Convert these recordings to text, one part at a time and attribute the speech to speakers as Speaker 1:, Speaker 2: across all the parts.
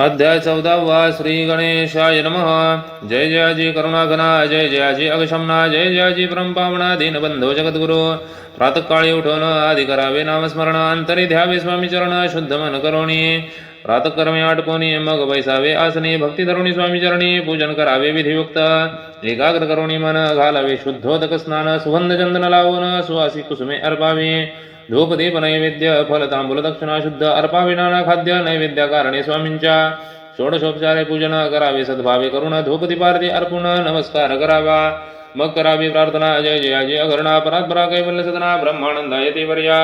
Speaker 1: अध्याय चौदावा श्री गणेशाय नमः। जय जयाजी करुणाघना जय जयाजी अगशमना जय जयाजी परमपावना दीनबंधो जगद्गुरु। प्रातकाळी उठवून आदि करावे नामस्मरण अंतरी ध्यावे स्वामी चरण शुद्ध मन करोणी प्रातकर्मे आटपोनी मग बैसावे आसने। भक्ती धरुणी स्वामी चरणी पूजन करावे विधियुक्त। एकाग्र करुणी मन घालावे शुद्धोदक स्नान सुगंध चंदन लावून सुवासी कुसुमे अर्पावे। धूप दीप नैवेद्य फल तांबूल दक्षिणा शुद्ध अर्पावे नाना खाद्य नैवेद्य कारणे स्वामींच्या। षोडशोपचारे पूजन करावे सद्भावे करुण धूप दीपारती अर्पुण नमस्कार करावा। मग करावी प्रार्थना जय जयाजी अघरणा परात्परा कैवल्य सदना ब्रह्मानंदा येते वर्या।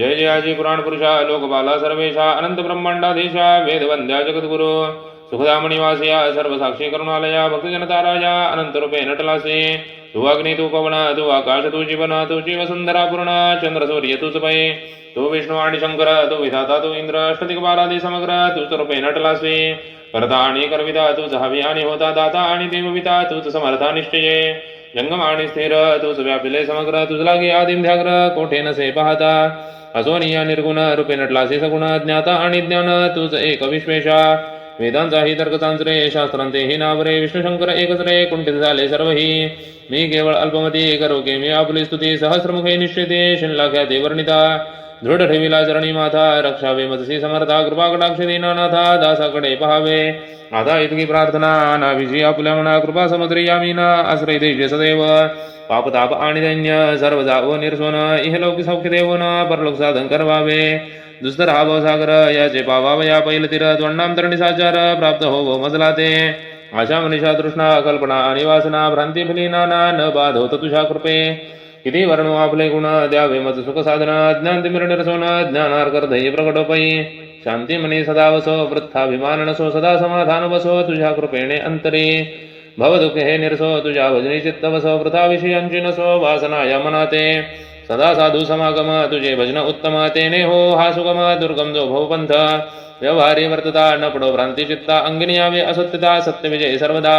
Speaker 1: जय जयाजी पुराण पुरुषा लोकपाला सर्वेशा, अनंत ब्रह्मांडाधीशा वेदवंद्या जगद्गुरु। सुखदामणिवासिया सर्वसाक्षी करुणालया, भक्तजनता राजा, अनंत रूपे नटलासे। तू अग्नी तू पवन, तू आकाश, तू जीवन, तू जीव सुंदरा पूर्ण, चंद्र सूर्य तूच पै तू विष्णू आणि शंकर, तू विधाता, तू इंद्र अष्टदिग्बालादी समग्र तूच रूपे नटलासे। करता आणि करविता तूच हवी आणि होता दाता आणि देवविता, तूच समर्था निश्चये। जंगम आणि स्थिर तू व्यापिले समग्र तुझला लागे आदिम ध्याग्र कोठे नसे पाहता। असोनिया निर्गुण रूपे नटलासे सगुण ज्ञाता आणि ज्ञान तुझ एक विश्वेशा। वेदांचाही तर्क चांचरे शास्त्रांतेही नावरे विष्णुशंकर एकच रे कुंठित झाले सर्व ही मी केवळ अल्पमती करोके मी आपली स्तुती सहस्रमुखे निश्चिते शिल्लाख्याते वर्णिता। दृढ ठेविला चरणी माथा रक्षावे मदसी समर्था कृपाकटाक्ष दीनानाथा दासाकडे पहावे. आता इतकी प्रार्थना नाविषयी आपल्या मना कृपा समुद्री यामीना आश्रय देशे सदैव. पापताप आणि दैन्य सर्व जाव निर्सोन इहलोकी सौख्य देवन परलोक साधन करवावे. दुस्तर हा भवसागर याचे पावावया पैल तीर त्वंडाम तरणी साचार प्राप्त हो, हो मजला ते आशा मनीषा तृष्णा कल्पना आणि वासना भ्रांती फली नाना न बाधवत तुझ्या कृपे. किती वर्णो आपले गुण द्यावे मत सुख साधना ज्ञान तिमिर निरसोन ज्ञानार्कर ध्येय प्रकट शांती मनी सदा वसो वृत्थाभिमान नसो सदा समाधान बसो तुझ्या कृपेणे अंतरी भवदुःख हे निरसो तुझ्या भजनी चित्त वसो वृथा विषयांची नसो वासना या मनाते। सदा साधू समागम तुझे भजन उत्तम तेने हो हा सुगम दुर्गम जो भवपंथ व्यवहारी वर्तता न पडो भ्रांती चित्ता अंगिनी यावे असत्यता सत्यविजय सर्वदा।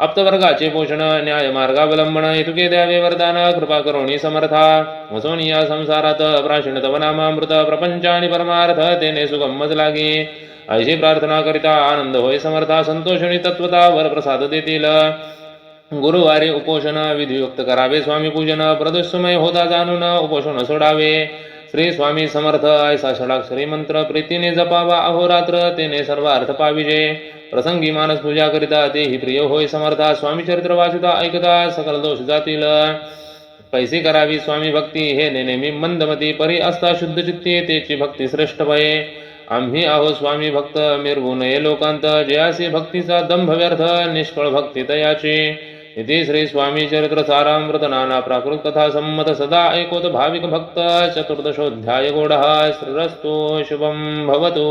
Speaker 1: आप्तवर्गाचे पोषण न्याय मार्गावलंबन इतुके द्यावे वरदान कृपा करोणी समर्था. वसोनिया संसारात प्राशीण तव नामामृत प्रपंच आणि परमार्थ तेने सुगम मज लागे ऐशी प्रार्थना करिता आनंद होय समर्था संतोषणी तत्वता वर प्रसाद देतील. गुरुवारी उपोषण विधियुक्त करावे स्वामी पूजन प्रदोषमय होता जाणून उपोषण सोडावे. श्री स्वामी समर्थ ऐसा षडाक्षरी मंत्र प्रीतीने जपावा अहोरात्र तेने सर्व अर्थ पाविजे. प्रसंगी मानस पूजा करिता तेही प्रिय होय समर्था स्वामी चरित्र वाचिता ऐकता सकल दोष जातील। पैसे करावी स्वामी भक्ती हे नेहमी मंदमती परी असता शुद्ध चित्ती तेची भक्ती श्रेष्ठ भये। आम्ही आहो स्वामी भक्त मिरवू नये लोकांत जयासी भक्तीचा दंभ व्यर्थ निष्फळ भक्ती तयाची इति श्री स्वामी चरित्र सारामृत नाना प्राकृत कथा संमत सदा ऐकोत भाविक भक्त चतुर्दशोध्याय गोडः श्रीरस्तु शुभं भवतु।